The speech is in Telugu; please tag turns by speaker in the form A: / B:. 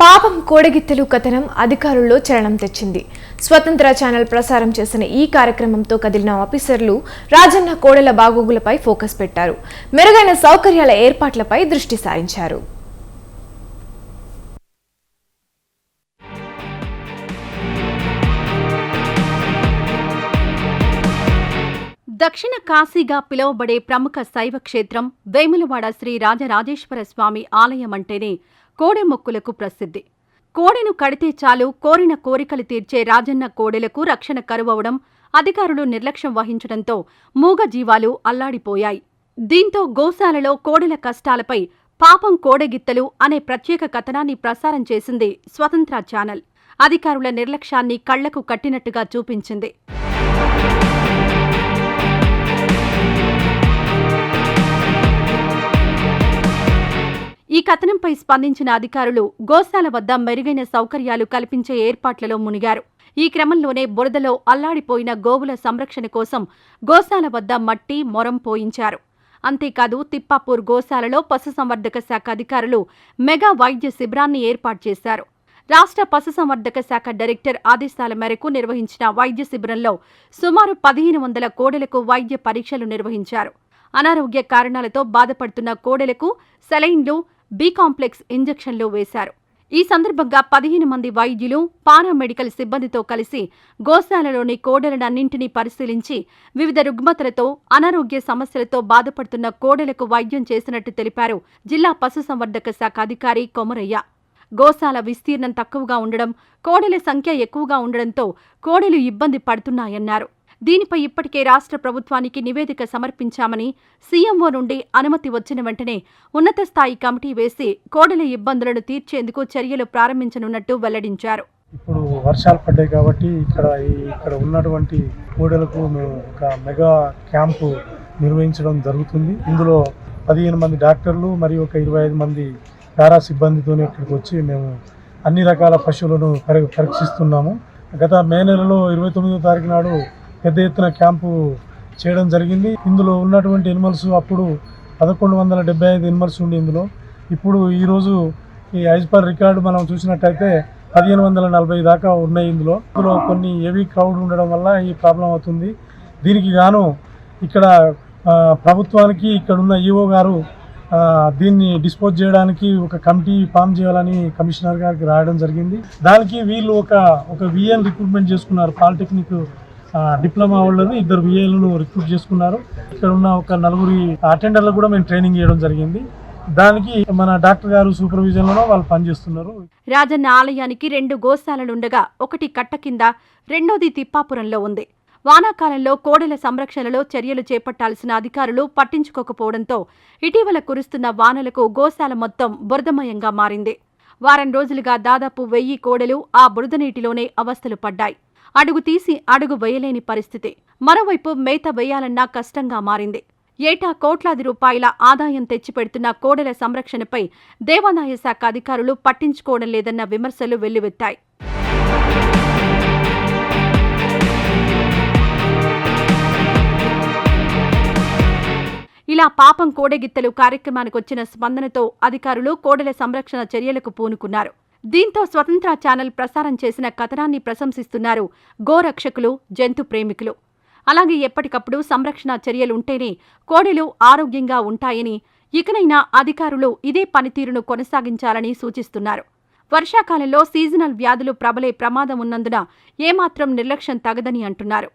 A: పాపం కోడగిత్తెలు కథనం అధికారుల్లో చలనం తెచ్చింది. స్వతంత్ర ఛానల్ ప్రసారం చేసిన ఈ కార్యక్రమంతో కదిలిన ఆఫీసర్లు రాజన్న కోడల బాగోగులపై ఫోకస్ పెట్టారు. మెరుగైన సౌకర్యాల ఏర్పాట్లపై దృష్టి సారించారు.
B: దక్షిణ కాశీగా పిలువబడే ప్రముఖ శైవ క్షేత్రం వేములవాడ శ్రీ రాజరాజేశ్వర స్వామి ఆలయం అంటేనే కోడె మొక్కులకు ప్రసిద్ధి. కోడెను కడితే చాలు కోరిన కోరికలు తీర్చే రాజన్న కోడెలకు రక్షణ కరువవడం అధికారులు నిర్లక్ష్యం వహించడంతో మూగజీవాలు అల్లాడిపోయాయి. దీంతో గోశాలలో కోడెల కష్టాలపై పాపం కోడెగిత్తలు అనే ప్రత్యేక కథనాన్ని ప్రసారం చేసింది స్వతంత్ర ఛానల్. అధికారుల నిర్లక్ష్యాన్ని కళ్ళకు కట్టినట్టుగా చూపించింది. కథనంపై స్పందించిన అధికారులు గోశాల వద్ద మెరుగైన సౌకర్యాలు కల్పించే ఏర్పాట్లలో మునిగారు. ఈ క్రమంలోనే బురదలో అల్లాడిపోయిన గోవుల సంరక్షణ కోసం గోశాల వద్ద మట్టి మొరం పోయించారు. అంతేకాదు తిప్పాపూర్ గోశాలలో పశుసంవర్ధక శాఖ అధికారులు మెగా వైద్య శిబిరాన్ని ఏర్పాటు చేశారు. రాష్ట్ర పశుసంవర్ధక శాఖ డైరెక్టర్ ఆదేశాల మేరకు నిర్వహించిన వైద్య శిబిరంలో సుమారు పదిహేను వందల కోడెలకు వైద్య పరీక్షలు నిర్వహించారు. అనారోగ్య కారణాలతో బాధపడుతున్న కోడెలకు సెలైన్లు బి కాంప్లెక్స్ ఇంజెక్షన్లు వేశారు. ఈ సందర్భంగా పదిహేను మంది వైద్యులు పారామెడికల్ సిబ్బందితో కలిసి గోశాలలోని కోడలనన్నింటినీ పరిశీలించి వివిధ రుగ్మతలతో అనారోగ్య సమస్యలతో బాధపడుతున్న కోడెలకు వైద్యం చేసినట్టు తెలిపారు జిల్లా పశుసంవర్ధక శాఖ అధికారి కొమరయ్య. గోశాల విస్తీర్ణం తక్కువగా ఉండడం కోడెల సంఖ్య ఎక్కువగా ఉండడంతో కోడెలు ఇబ్బంది పడుతున్నాయన్నారు. దీనిపై ఇప్పటికే రాష్ట్ర ప్రభుత్వానికి నివేదిక సమర్పించామని సీఎంఓ నుండి అనుమతి వచ్చిన వెంటనే ఉన్నత స్థాయి కమిటీ వేసి కోడల ఇబ్బందులను తీర్చేందుకు చర్యలు ప్రారంభించనున్నట్టు వెల్లడించారు.
C: ఇప్పుడు వర్షాలు పడ్డాయి కాబట్టి ఇక్కడ ఇక్కడ ఉన్నటువంటి కోడలకు మేము ఒక మెగా క్యాంపు నిర్వహించడం జరుగుతుంది. ఇందులో పదిహేను మంది డాక్టర్లు మరియు ఒక ఇరవై ఐదు మంది పారా సిబ్బందితోనే ఇక్కడికి వచ్చి మేము అన్ని రకాల పశువులను పరి పరీక్షిస్తున్నాము. గత మే నెలలో ఇరవై తొమ్మిదో తారీఖు నాడు పెద్ద ఎత్తున క్యాంపు చేయడం జరిగింది. ఇందులో ఉన్నటువంటి ఎనిమల్స్ అప్పుడు పదకొండు వందల డెబ్బై ఐదు ఎనిమల్స్ ఉండి ఇందులో. ఇప్పుడు ఈరోజు ఈ యాజ్ పర్ రికార్డు మనం చూసినట్టయితే పదిహేను వందల నలభై దాకా ఉన్నాయి ఇందులో. ఇందులో కొన్ని హెవీ క్రౌడ్ ఉండడం వల్ల ఈ ప్రాబ్లం అవుతుంది. దీనికి గాను ఇక్కడ ప్రభుత్వానికి ఇక్కడ ఉన్న ఈఓ గారు దీన్ని డిస్పోజ్ చేయడానికి ఒక కమిటీ ఫామ్ చేయాలని కమిషనర్ గారికి రాయడం జరిగింది. దానికి వీళ్ళు ఒక ఒక విఎన్ రిక్రూట్మెంట్ చేసుకున్నారు పాలిటెక్నిక్ డిప్లొమా వాళ్ళని ఇద్దరు విఏలను రిక్రూట్ చేసుకున్నారు. ఇక్కడ ఉన్న ఒక నలుగురి అటెండర్లకు కూడా మేము ట్రైనింగ్ చేయడం జరిగింది. దానికి మన డాక్టర్ గారు సూపర్విజన్ సూపర్విజన్లో వాళ్ళు పనిచేస్తున్నారు.
B: రాజన్న ఆలయానికి రెండు గోశాలలుండగా ఒకటి కట్ట కింద రెండోది తిప్పాపురంలో ఉంది. వానాకాలంలో కోడెల సంరక్షణలో చర్యలు చేపట్టాల్సిన అధికారులు పట్టించుకోకపోవడంతో ఇటీవల కురుస్తున్న వానలకు గోశాల మొత్తం బురదమయంగా మారింది. వారం రోజులుగా దాదాపు వెయ్యి కోడెలు ఆ బురద నీటిలోనే అవస్థలు పడ్డాయి. అడుగు తీసి అడుగు వేయలేని పరిస్థితి. మరోవైపు మేత వేయాలన్నా కష్టంగా మారింది. ఏటా కోట్లాది రూపాయల ఆదాయం తెచ్చిపెడుతున్న కోడెల సంరక్షణపై దేవాదాయ శాఖ అధికారులు పట్టించుకోవడం లేదన్న విమర్శలు వెల్లువెత్తాయి. ఇలా పాపం కోడెగిత్తలు కార్యక్రమానికి వచ్చిన స్పందనతో అధికారులు కోడెల సంరక్షణ చర్యలకు పూనుకున్నారు. దీంతో స్వతంత్ర ఛానల్ ప్రసారం చేసిన కథనాన్ని ప్రశంసిస్తున్నారు గోరక్షకులు జంతు ప్రేమికులు. అలాగే ఎప్పటికప్పుడు సంరక్షణ చర్యలుంటేనే కోడెలు ఆరోగ్యంగా ఉంటాయని ఇకనైనా అధికారులు ఇదే పనితీరును కొనసాగించాలని సూచిస్తున్నారు. వర్షాకాలంలో సీజనల్ వ్యాధులు ప్రబలే ప్రమాదం ఉన్నందున ఏమాత్రం నిర్లక్ష్యం తగదని అంటున్నారు.